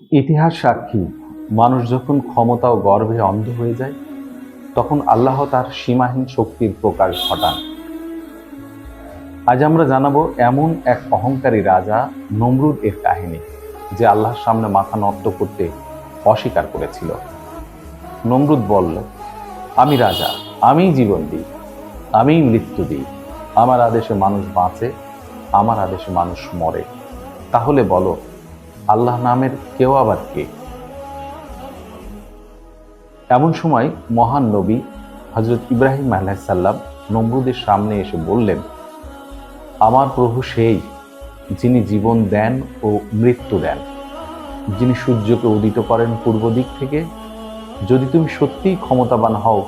ইতিহাস সাক্ষী, মানুষ যখন ক্ষমতা ও গর্ভে অন্ধ হয়ে যায়, তখন আল্লাহ তার সীমাহীন শক্তির প্রকাশ ঘটান। আজ আমরা জানাব এমন এক অহংকারী রাজা নমরুদ এর কাহিনী, যে আল্লাহর সামনে মাথা নত করতে অস্বীকার করেছিল। নমরুদ বলল, আমি রাজা, আমিই জীবন দিই, আমিই মৃত্যু দিই। আমার আদেশে মানুষ বাঁচে, আমার আদেশে মানুষ মরে। তাহলে বলো আল্লাহ নামের কেউ আবার কে? এমন সময় মহান নবী হজরত ইব্রাহিম আলাইসাল্লাম নমরুদের সামনে এসে বললেন, আমার প্রভু সেই যিনি জীবন দেন ও মৃত্যু দেন। যিনি সূর্যকে উদিত করেন পূর্ব দিক থেকে। যদি তুমি সত্যিই ক্ষমতাবান হও,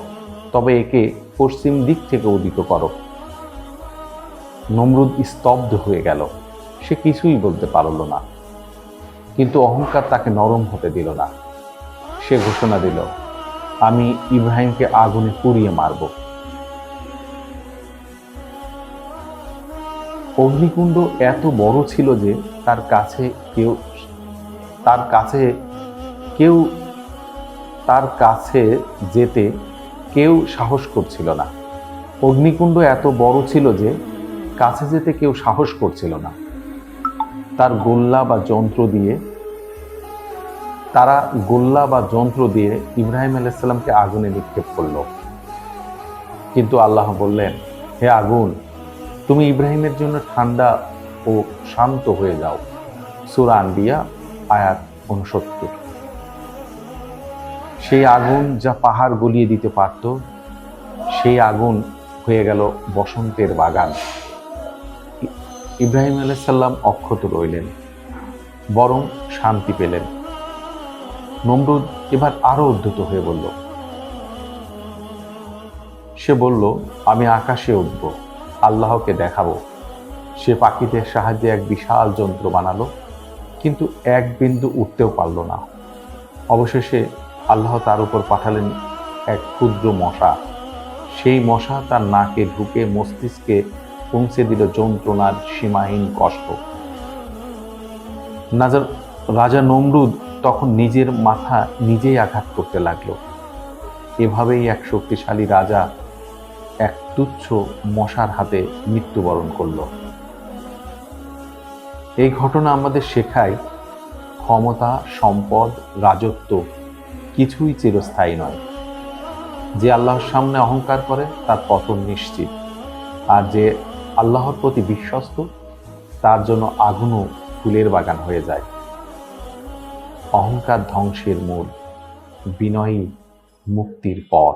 তবে একে পশ্চিম দিক থেকে উদিত করো। নমরুদ স্তব্ধ হয়ে গেল। সে কিছুই বলতে পারল না। কিন্তু অহংকার তাকে নরম হতে দিল না। সে ঘোষণা দিল, আমি ইব্রাহিমকে আগুনে পুড়িয়ে মারব। অগ্নিকুণ্ড এত বড় ছিল যে তার কাছে কেউ, তার কাছে কেউ, তার কাছে যেতে কেউ সাহস করছিল না। অগ্নিকুণ্ড এত বড় ছিল যে কাছে যেতে কেউ সাহস করছিল না। তার গোল্লা বা যন্ত্র দিয়ে তারা গোল্লা বা যন্ত্র দিয়ে ইব্রাহিম আলাইসাল্লামকে আগুনে নিক্ষেপ করল। কিন্তু আল্লাহ বললেন, হে আগুন, তুমি ইব্রাহিমের জন্য ঠান্ডা ও শান্ত হয়ে যাও। সুরা আনবিয়া, আয়াত উনসত্তর সেই আগুন যা পাহাড় গলিয়ে দিতে পারত, সেই আগুন হয়ে গেল বসন্তের বাগান। ইব্রাহিম আলাইসাল্লাম অক্ষত রইলেন, বরং শান্তি পেলেন। নমরুদ এবার আরও উদ্ধত হয়ে বলল, সে বলল, আমি আকাশে উঠব, আল্লাহকে দেখাবো। সে পাখিদের সাহায্যে এক বিশাল যন্ত্র বানালো, কিন্তু এক বিন্দু উঠতেও পারল না। অবশেষে আল্লাহ তার উপর পাঠালেন এক ক্ষুদ্র মশা। সেই মশা তার নাকে ঢুকে মস্তিষ্কে পৌঁছে দিল যন্ত্রণার সীমাহীন কষ্ট। রাজা নমরুদ তখন নিজের মাথা নিজেই আঘাত করতে লাগল। এভাবেই এক শক্তিশালী রাজা এক তুচ্ছ মশার হাতে মৃত্যুবরণ করল। এই ঘটনা আমাদের শেখায় ক্ষমতা, সম্পদ, রাজত্ব কিছুই চিরস্থায়ী নয়। যে আল্লাহর সামনে অহংকার করে, তার পতন নিশ্চিত। আর যে আল্লাহর প্রতি বিশ্বস্ত, তার জন্য আগুনও ফুলের বাগান হয়ে যায়। অহংকার ধ্বংসের মূল বিনয়ী মুক্তির পথ।